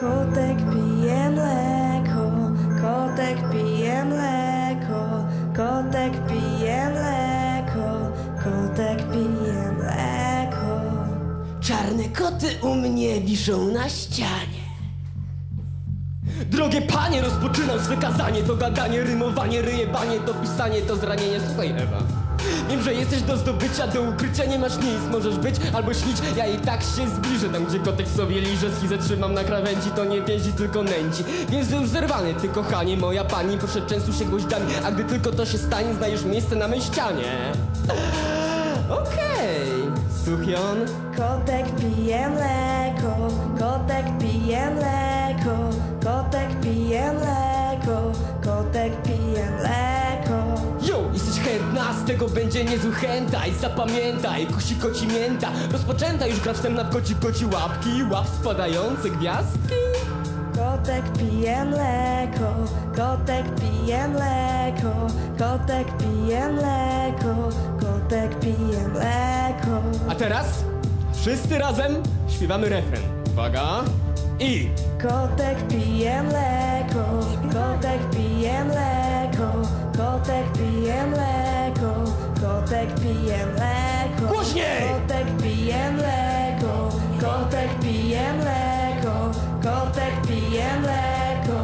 Kotek pije mleko, kotek pije mleko, kotek pije mleko, kotek pije mleko. Czarne koty u mnie wiszą na ścianie. Drogie panie, rozpoczynam swe kazanie. To gadanie, rymowanie, ryjebanie To pisanie, to zranienie. Słuchaj Ewa. Wiem, że jesteś do zdobycia, do ukrycia nie masz nic. Możesz być albo śnić, ja i tak się zbliżę Tam gdzie kotek sobie liże, schizę trzymam na krawędzi To nie więzi, tylko nęci. Więc już zerwany, ty kochanie, moja pani. Proszę częstuj się gwoździami, a gdy tylko to się stanie Znajdziesz miejsce na mej ścianie. Okej, Suchion Kotek pije mleko, kotek pije mleko, z tego będzie niezły chętaj Zapamiętaj, kusi koci mięta. Rozpoczęta już gra wstępna w koci koci łapki Łap spadające gwiazdki. Kotek pije mleko, kotek pije mleko, kotek pije mleko, kotek pije mleko. A teraz wszyscy razem śpiewamy refren. Uwaga. I. Kotek pije mleko, kotek pije mleko, pije mleko, kotek pije mleko, kotek pije mleko,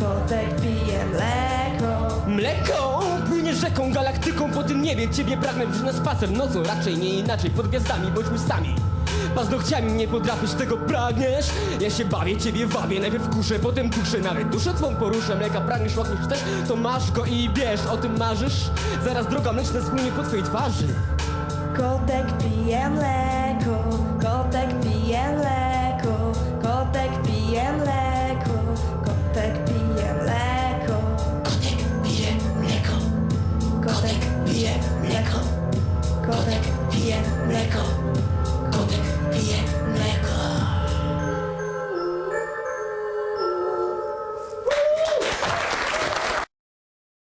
kotek pije mleko. Mleko płynie rzeką, galaktyką po tym niebie Ciebie pragnę wziąć na spacer nocą Raczej nie inaczej, pod gwiazdami bądźmy sami Paznokciami mnie podrapiesz, tego pragniesz? Ja się bawię, ciebie wabię, najpierw kuszę, potem duszę Nawet duszę twą poruszę, mleka pragniesz, łakniesz też To masz go i bierz, o tym marzysz? Zaraz droga mleczna spłynie po twojej twarzy Kotek pije mleko, kotek pije mleko, kotek pije mleko, kotek pije mleko. Kotek pije mleko, Kotek pije mleko, kotek pije mleko.